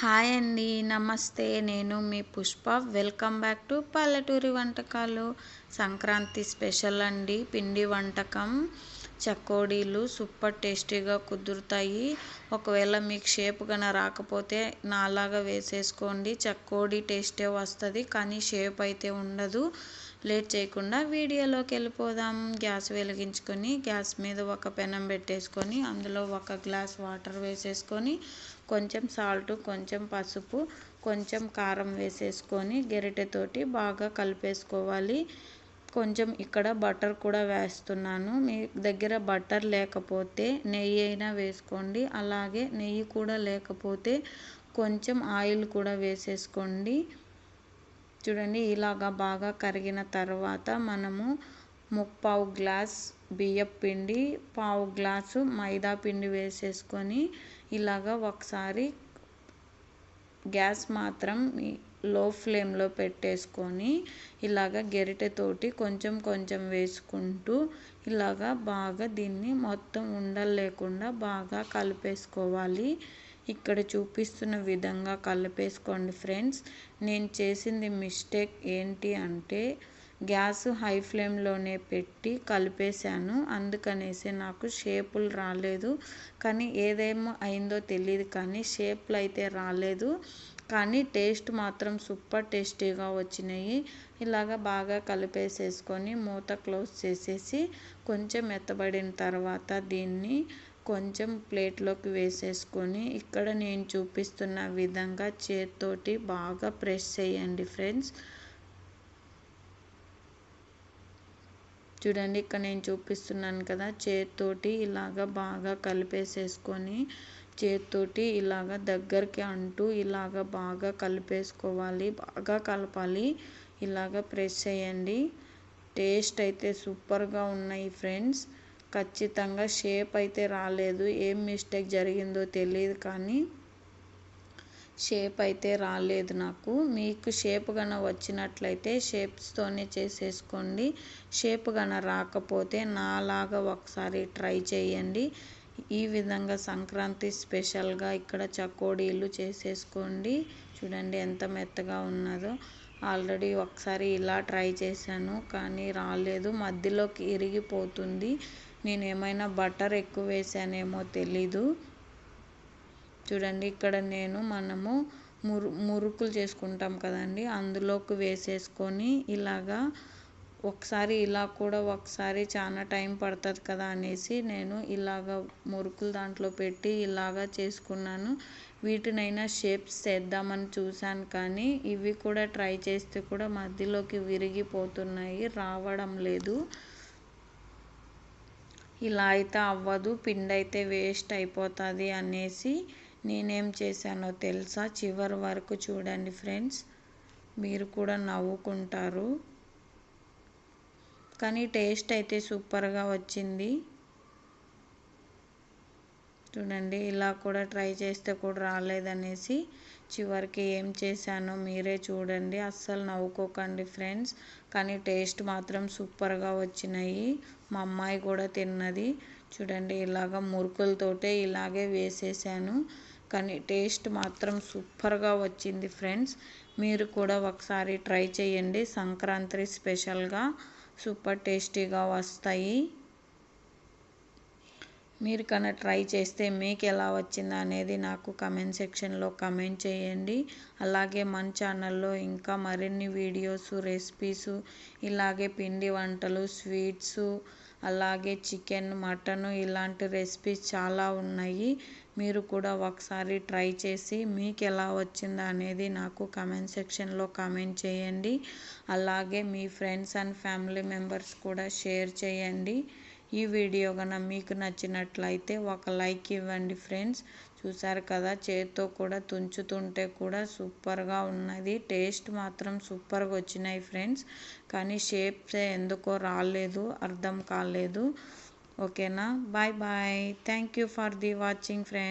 Hi అండి నమస్తే. నేను మీ పుష్ప. వెల్కమ్ బ్యాక్ టు పల్లెటూరి వంటకాలు. సంక్రాంతి స్పెషల్ అండి. పిండి వంటకం చకోడీలు సూపర్ టేస్టీగా కుదురుతాయి. ఒకవేళ మీకు షేప్ కన రాకపోతే నాలాగా వేసేసుకోండి. చకోడీ టేస్టే వస్తుంది కానీ షేప్ అయితే ఉండదు. లేట్ చేయకుండా వీడియోలోకి వెళ్ళిపోదాం. గ్యాస్ వెలిగించుకొని గ్యాస్ మీద ఒక పెనం పెట్టేసుకొని అందులో ఒక గ్లాస్ వాటర్ వేసేసుకొని కొంచెం సాల్ట్ కొంచెం పసుపు కొంచెం కారం వేసేసుకొని గెరిటెతోటి బాగా కలిపేసుకోవాలి. కొంచెం ఇక్కడ బటర్ కూడా వేస్తున్నాను. మీ దగ్గర బటర్ లేకపోతే నెయ్యి అయినా వేసుకోండి. అలాగే నెయ్యి కూడా లేకపోతే కొంచెం ఆయిల్ కూడా వేసేసుకోండి. చూడండి ఇలాగా బాగా కరిగిన తర్వాత మనము ముప్పావు గ్లాస్ బియ్యం పిండి పావు గ్లాసు మైదా పిండి వేసేసుకొని ఇలాగా ఒకసారి గ్యాస్ మాత్రం లో ఫ్లేమ్లో పెట్టేసుకొని ఇలాగ గెరిటెతోటి కొంచెం కొంచెం వేసుకుంటూ ఇలాగా బాగా దీన్ని మొత్తం ఉండలు లేకుండా బాగా కలిపేసుకోవాలి. ఇక్కడ చూపిస్తున్న విధంగా కలిపేసుకోండి ఫ్రెండ్స్. నేను చేసింది మిస్టేక్ ఏంటి అంటే గ్యాస్ హై ఫ్లేమ్లోనే పెట్టి కలిపేశాను. అందుకనేసి నాకు షేపులు రాలేదు. కానీ ఏదేమో అయిందో తెలియదు కానీ షేప్లు అయితే రాలేదు. కానీ టేస్ట్ మాత్రం సూపర్ టేస్టీగా వచ్చినాయి. ఇలాగ బాగా కలిపేసేసుకొని మూత క్లోజ్ చేసేసి కొంచెం మెత్తబడిన తర్వాత దీన్ని కొంచెం ప్లేట్లోకి వేసేసుకొని ఇక్కడ నేను చూపిస్తున్న విధంగా చేత్తోటి బాగా ప్రెస్ చేయండి ఫ్రెండ్స్. చూడండి ఇక్కడ నేను చూపిస్తున్నాను కదా చేత్తోటి ఇలాగ బాగా కలిపేసేసుకొని చేత్తోటి ఇలాగ దగ్గరికి అంటూ ఇలాగ బాగా కలిపేసుకోవాలి బాగా కలపాలి. ఇలాగ ప్రెస్ చేయండి. టేస్ట్ అయితే సూపర్గా ఉన్నాయి ఫ్రెండ్స్. ఖచ్చితంగా షేప్ అయితే రాలేదు. ఏం మిస్టేక్ జరిగిందో తెలియదు కానీ షేప్ అయితే రాలేదు నాకు. మీకు షేప్ గన వచ్చినట్లయితే షేప్స్తోనే చేసేసుకోండి. షేప్ గన రాకపోతే నాలాగా ఒకసారి ట్రై చేయండి. ఈ విధంగా సంక్రాంతి స్పెషల్గా ఇక్కడ చకోడీలు చేసేసుకోండి. చూడండి ఎంత మెత్తగా ఉన్నదో. ఆల్రెడీ ఒకసారి ఇలా ట్రై చేశాను కానీ రాలేదు. మధ్యలోకి ఇరిగిపోతుంది. నేను ఏమైనా బటర్ ఎక్కువ వేసానేమో తెలీదు. చూడండి ఇక్కడ నేను మనము మురు మురుకులు చేసుకుంటాం కదండి. అందులోకి వేసేసుకొని ఇలాగా ఒకసారి ఇలా కూడా ఒకసారి చాలా టైం పడుతుంది కదా అనేసి నేను ఇలాగ మురుకులు దాంట్లో పెట్టి ఇలాగా చేసుకున్నాను. వీటినైనా షేప్స్ చేద్దామని చూశాను కానీ ఇవి కూడా ట్రై చేస్తే కూడా మధ్యలోకి విరిగిపోతున్నాయి రావడం లేదు. ఇలా అయితే అవ్వదు పిండి అయితే వేస్ట్ అయిపోతుంది అనేసి నేనేం చేశానో తెలుసా? చివరి వరకు చూడండి ఫ్రెండ్స్ మీరు కూడా నవ్వుకుంటారు. కానీ టేస్ట్ అయితే సూపర్గా వచ్చింది. చూడండి ఇలా కూడా ట్రై చేస్తే కూడా రాలేదనేసి చివరికి ఏం చేశానో మీరే చూడండి. అస్సలు నవ్వుకోకండి ఫ్రెండ్స్. కానీ టేస్ట్ మాత్రం సూపర్గా వచ్చినాయి. మా అమ్మాయి కూడా తిన్నది. చూడండి ఇలాగ మురుకులతోటే ఇలాగే వేసేసాను. కానీ టేస్ట్ మాత్రం సూపర్గా వచ్చింది ఫ్రెండ్స్. మీరు కూడా ఒకసారి ట్రై చేయండి. సంక్రాంతి స్పెషల్గా. సూపర్ టేస్టీగా వస్తాయి. మీరు కన్నా ట్రై చేస్తే మీకు ఎలా వచ్చింది అనేది నాకు కమెంట్ సెక్షన్లో కమెంట్ చేయండి. అలాగే మన ఛానల్లో ఇంకా మరిన్ని వీడియోస్ రెసిపీస్ ఇలాగే పిండి వంటలు స్వీట్స్ అలాగే చికెన్ మటన్ ఇలాంటి రెసిపీస్ చాలా ఉన్నాయి. మీరు కూడా ఒకసారి ట్రై చేసి మీకు ఎలా వచ్చిందో అనేది నాకు కమెంట్ సెక్షన్లో కమెంట్ చేయండి. అలాగే మీ ఫ్రెండ్స్ అండ్ ఫ్యామిలీ మెంబర్స్ కూడా షేర్ చేయండి. ఈ వీడియో కనుక మీకు నచ్చినట్లయితే ఒక లైక్ ఇవ్వండి ఫ్రెండ్స్. చూసారు కదా చేతితో కూడా తుంచుతుంటే కూడా సూపర్గా ఉన్నది. టేస్ట్ మాత్రం సూపర్గా వచ్చినాయి ఫ్రెండ్స్. కానీ షేప్స్ ఎందుకో రాలేదు అర్థం కాలేదు. ఓకేనా? Bye bye. Thank you for the watching friends.